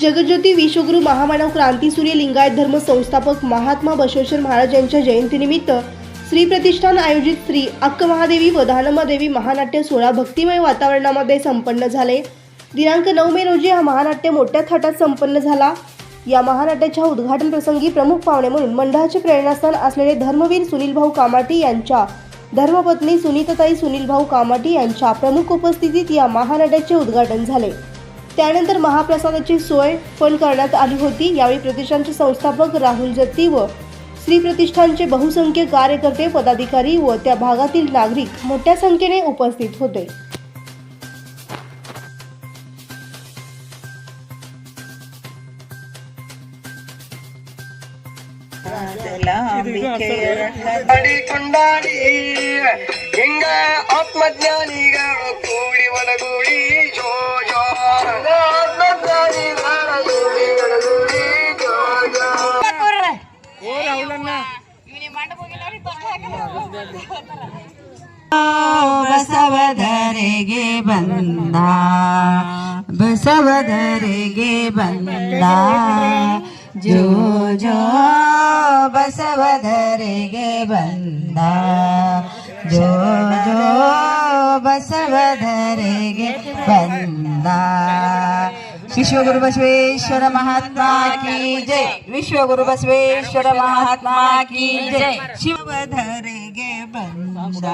जगज्योती विश्वगुरु महामानव क्रांती सूर्य लिंगायत धर्म संस्थापक महात्मा बसवेश्वर महाराज यांच्या जयंतीनिमित्त श्री प्रतिष्ठान आयोजित श्री अक्क महादेवी व दानमादेवी महानाट्य सोहळा भक्तिमय वातावरणामध्ये संपन्न झाले. दिनांक नऊ मे रोजी हा महानाट्य मोठ्या थाटात संपन्न झाला. या महानाट्याच्या उद्घाटन प्रसंगी प्रमुख पाहुणे म्हणून मंडळाचे प्रेरणास्थान असलेले धर्मवीर सुनील भाऊ कामाटी यांच्या धर्मपत्नी सुनीताताई सुनील भाऊ कामाटी यांच्या प्रमुख उपस्थितीत या महानाट्याचे उद्घाटन झाले. त्यानंतर महाप्रसादाची सोय पण करण्यात आली होती. यावेळी प्रतिष्ठानचे संस्थापक राहुल जत्ती व श्री प्रतिष्ठानचे बहुसंख्य कार्यकर्ते पदाधिकारी व त्या भागातील नागरिक मोठ्या संख्येने उपस्थित होते. त्याला ಆತ್ಮಜ್ಞಾನಿ ಕೂಡಿ ಒಲಗೂಡಿ ಜೋ ಜೋ. ಆತ್ಮಜ್ಞಾನಿ ಕೂಡಿ ಒಲಗೂಡಿ ಜೋ ಜೋ ಬಸವಧರೆಗೆ ಬಂದ ಬಸವಧರೆಗೆ ಬಂದ. ಜೋ ಜೋ ಬಸವಧರೆಗೆ ಬಂದ ಜೋ ಜೋ ಬಸವಧರೆಗೆ ಬಂದ. ವಿಶ್ವಗುರು ಬಸವೇಶ್ವರ ಮಹಾತ್ಮ ಕಿ ಜೈ. ವಿಶ್ವಗುರು ಬಸವೇಶ್ವರ ಮಹಾತ್ಮ ಕಿ ಜೈ. ಶಿವಧರೆಗೆ ಬಂದ.